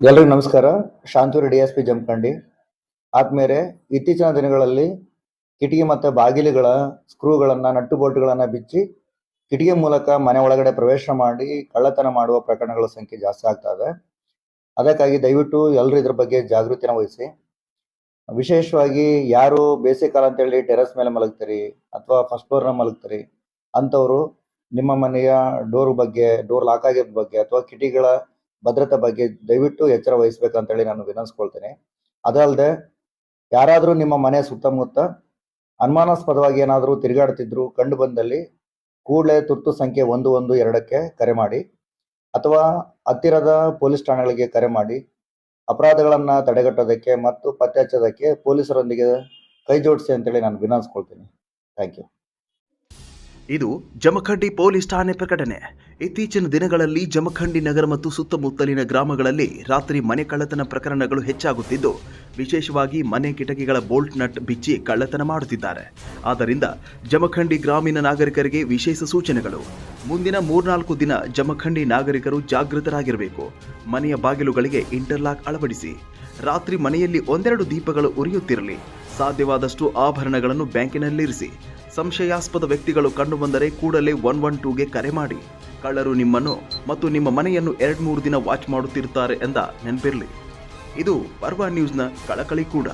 ಎಲ್ರಿಗೂ ನಮಸ್ಕಾರ. Shantur D S P Jamkhandi. ಆದ್ಮೇಲೆ ಇತ್ತೀಚಿನ ದಿನಗಳಲ್ಲಿ ಕಿಟಕಿ ಮತ್ತು ಬಾಗಿಲುಗಳ ಸ್ಕ್ರೂಗಳನ್ನ, ನಟ್ಟು ಬೋಲ್ಟ್ಗಳನ್ನು ಬಿಚ್ಚಿ ಕಿಟಕಿ ಮೂಲಕ ಮನೆ ಒಳಗಡೆ ಪ್ರವೇಶ ಮಾಡಿ ಕಳ್ಳತನ ಮಾಡುವ ಪ್ರಕರಣಗಳ ಸಂಖ್ಯೆ ಜಾಸ್ತಿ ಆಗ್ತಾ ಇದೆ. ಅದಕ್ಕಾಗಿ ದಯವಿಟ್ಟು ಎಲ್ಲರೂ ಇದ್ರ ಬಗ್ಗೆ ಜಾಗೃತಿನ ವಹಿಸಿ. ವಿಶೇಷವಾಗಿ ಯಾರು ಬೇಸಿಗೆ ಕಾಲ ಅಂತೇಳಿ ಟೆರೆಸ್ ಮೇಲೆ ಮಲಗ್ತೀರಿ ಅಥವಾ ಫಸ್ಟ್ ಫ್ಲೋರ್ನ ಮಲಗ್ತೀರಿ, ಅಂಥವರು ನಿಮ್ಮ ಮನೆಯ ಡೋರ್ ಬಗ್ಗೆ, ಡೋರ್ ಲಾಕ್ ಆಗಿರೋ ಬಗ್ಗೆ ಅಥವಾ ಕಿಟಕಿಗಳ ಭದ್ರತೆ ಬಗ್ಗೆ ದಯವಿಟ್ಟು ಎಚ್ಚರ ವಹಿಸ್ಬೇಕಂತೇಳಿ ನಾನು ವಿನಂತಿಸ್ಕೊಳ್ತೇನೆ ಅದಲ್ಲದೆ ಯಾರಾದರೂ ನಿಮ್ಮ ಮನೆ ಸುತ್ತಮುತ್ತ ಅನುಮಾನಾಸ್ಪದವಾಗಿ ಏನಾದರೂ ತಿರುಗಾಡ್ತಿದ್ರು, ಕಂಡು ಬಂದಲ್ಲಿ ಕೂಡಲೇ ತುರ್ತು ಸಂಖ್ಯೆ ಒಂದು ಒಂದು ಎರಡಕ್ಕೆ ಕರೆ ಮಾಡಿ, ಅಥವಾ ಹತ್ತಿರದ ಪೊಲೀಸ್ ಠಾಣೆಗಳಿಗೆ ಕರೆ ಮಾಡಿ, ಅಪರಾಧಗಳನ್ನು ತಡೆಗಟ್ಟೋದಕ್ಕೆ ಮತ್ತು ಪತ್ತೆ ಹಚ್ಚೋದಕ್ಕೆ ಪೊಲೀಸರೊಂದಿಗೆ ಕೈ ಜೋಡಿಸಿ ಅಂತೇಳಿ ನಾನು ವಿನಂತಿಸ್ಕೊಳ್ತೀನಿ ಥ್ಯಾಂಕ್ ಯು. ಇದು ಜಮಖಂಡಿ ಪೊಲೀಸ್ ಠಾಣೆ ಪ್ರಕಟಣೆ. ಇತ್ತೀಚಿನ ದಿನಗಳಲ್ಲಿ ಜಮಖಂಡಿ ನಗರ ಮತ್ತು ಸುತ್ತಮುತ್ತಲಿನ ಗ್ರಾಮಗಳಲ್ಲಿ ರಾತ್ರಿ ಮನೆ ಕಳ್ಳತನ ಪ್ರಕರಣಗಳು ಹೆಚ್ಚಾಗುತ್ತಿದ್ದು, ವಿಶೇಷವಾಗಿ ಮನೆ ಕಿಟಕಿಗಳ ಬೋಲ್ಟ್ ನಟ್ ಬಿಚ್ಚಿ ಕಳ್ಳತನ ಮಾಡುತ್ತಿದ್ದಾರೆ. ಆದ್ದರಿಂದ ಜಮಖಂಡಿ ಗ್ರಾಮೀಣ ನಾಗರಿಕರಿಗೆ ವಿಶೇಷ ಸೂಚನೆಗಳು. ಮುಂದಿನ ಮೂರ್ನಾಲ್ಕು ದಿನ ಜಮಖಂಡಿ ನಾಗರಿಕರು ಜಾಗೃತರಾಗಿರಬೇಕು. ಮನೆಯ ಬಾಗಿಲುಗಳಿಗೆ ಇಂಟರ್ಲಾಕ್ ಅಳವಡಿಸಿ. ರಾತ್ರಿ ಮನೆಯಲ್ಲಿ ಒಂದೆರಡು ದೀಪಗಳು ಉರಿಯುತ್ತಿರಲಿ. ಸಾಧ್ಯವಾದಷ್ಟು ಆಭರಣಗಳನ್ನು ಬ್ಯಾಂಕಿನಲ್ಲಿರಿಸಿ. ಸಂಶಯಾಸ್ಪದ ವ್ಯಕ್ತಿಗಳು ಕಂಡುಬಂದರೆ ಕೂಡಲೇ ಒನ್ ಒನ್ ಟೂಗೆ ಕರೆ ಮಾಡಿ. ಕಳ್ಳರು ನಿಮ್ಮನ್ನು ಮತ್ತು ನಿಮ್ಮ ಮನೆಯನ್ನು ಎರಡು ಮೂರು ದಿನ ವಾಚ್ ಮಾಡುತ್ತಿರುತ್ತಾರೆ ಎಂದ ನೆನಪಿರಲಿ. ಇದು ಪರ್ವ ನ್ಯೂಸ್ನ ಕಳಕಳಿ ಕೂಡ.